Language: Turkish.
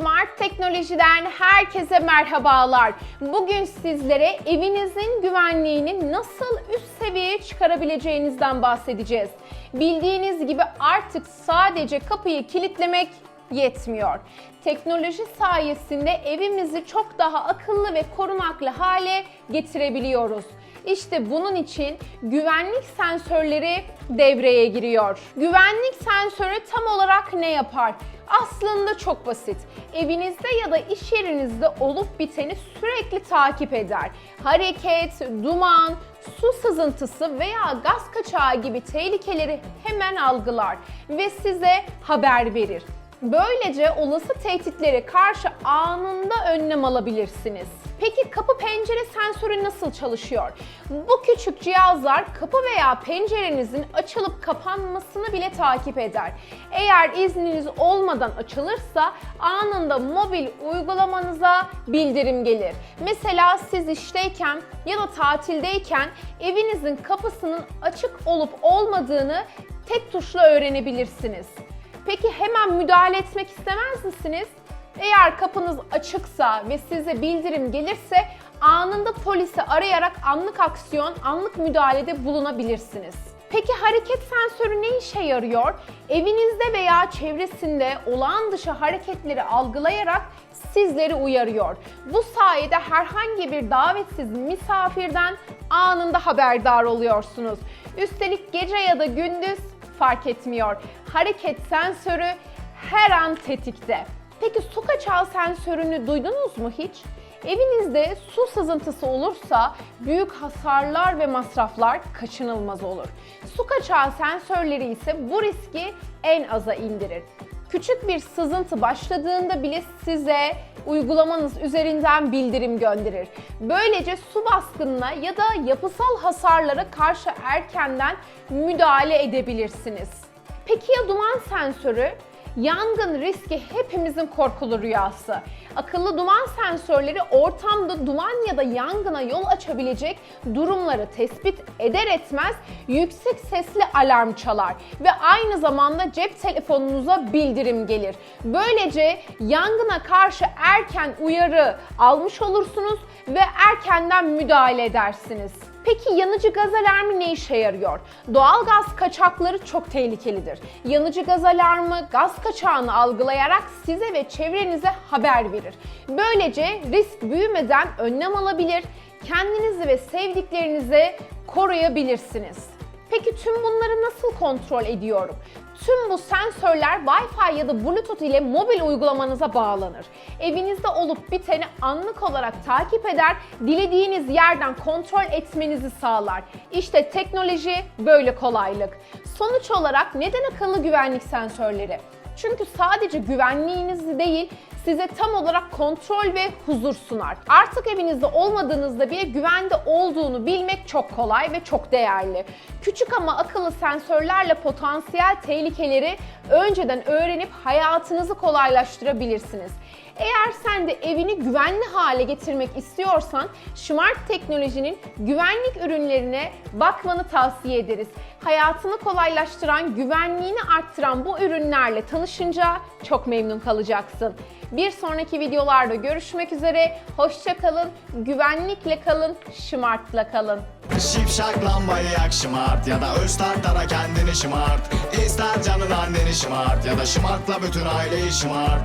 Smart Teknolojiden herkese merhabalar. Bugün sizlere evinizin güvenliğini nasıl üst seviyeye çıkarabileceğinizden bahsedeceğiz. Bildiğiniz gibi artık sadece kapıyı kilitlemek yetmiyor. Teknoloji sayesinde evimizi çok daha akıllı ve korunaklı hale getirebiliyoruz. İşte bunun için güvenlik sensörleri devreye giriyor. Güvenlik sensörü tam olarak ne yapar? Aslında çok basit. Evinizde ya da iş yerinizde olup biteni sürekli takip eder. Hareket, duman, su sızıntısı veya gaz kaçağı gibi tehlikeleri hemen algılar ve size haber verir. Böylece olası tehditlere karşı anında önlem alabilirsiniz. Peki kapı pencere sensörü nasıl çalışıyor? Bu küçük cihazlar kapı veya pencerenizin açılıp kapanmasını bile takip eder. Eğer izniniz olmadan açılırsa anında mobil uygulamanıza bildirim gelir. Mesela siz işteyken ya da tatildeyken evinizin kapısının açık olup olmadığını tek tuşla öğrenebilirsiniz. Peki hemen müdahale etmek istemez misiniz? Eğer kapınız açıksa ve size bildirim gelirse anında polisi arayarak anlık aksiyon, anlık müdahalede bulunabilirsiniz. Peki hareket sensörü ne işe yarıyor? Evinizde veya çevresinde olağan dışı hareketleri algılayarak sizleri uyarıyor. Bu sayede herhangi bir davetsiz misafirden anında haberdar oluyorsunuz. Üstelik gece ya da gündüz fark etmiyor. Hareket sensörü her an tetikte. Peki su kaçağı sensörünü duydunuz mu hiç? Evinizde su sızıntısı olursa büyük hasarlar ve masraflar kaçınılmaz olur. Su kaçağı sensörleri ise bu riski en aza indirir. Küçük bir sızıntı başladığında bile size uygulamanız üzerinden bildirim gönderir. Böylece su baskınına ya da yapısal hasarlara karşı erkenden müdahale edebilirsiniz. Peki ya duman sensörü? Yangın riski hepimizin korkulu rüyası. Akıllı duman sensörleri ortamda duman ya da yangına yol açabilecek durumları tespit eder etmez yüksek sesli alarm çalar ve aynı zamanda cep telefonunuza bildirim gelir. Böylece yangına karşı erken uyarı almış olursunuz ve erkenden müdahale edersiniz. Peki yanıcı gaz alarmı ne işe yarıyor? Doğal gaz kaçakları çok tehlikelidir. Yanıcı gaz alarmı gaz kaçağını algılayarak size ve çevrenize haber verir. Böylece risk büyümeden önlem alabilir, kendinizi ve sevdiklerinizi koruyabilirsiniz. Peki tüm bunları nasıl kontrol ediyorum? Tüm bu sensörler Wi-Fi ya da Bluetooth ile mobil uygulamanıza bağlanır. Evinizde olup biteni anlık olarak takip eder, dilediğiniz yerden kontrol etmenizi sağlar. İşte teknoloji böyle kolaylık. Sonuç olarak neden akıllı güvenlik sensörleri? Çünkü sadece güvenliğinizi değil, size tam olarak kontrol ve huzur sunar. Artık evinizde olmadığınızda bile güvende olduğunu bilmek çok kolay ve çok değerli. Küçük ama akıllı sensörlerle potansiyel tehlikeleri önceden öğrenip hayatınızı kolaylaştırabilirsiniz. Eğer sen de evini güvenli hale getirmek istiyorsan Smart Teknoloji'nin güvenlik ürünlerine bakmanı tavsiye ederiz. Hayatını kolaylaştıran, güvenliğini arttıran bu ürünlerle tanışınca çok memnun kalacaksın. Bir sonraki videolarda görüşmek üzere. Hoşça kalın, güvenlikle kalın, Smart'la kalın. Şipşak lambayı yak şımart Ya da öz startara kendini şımart İster canın anneni şımart Ya da şımartla bütün aileyi şımart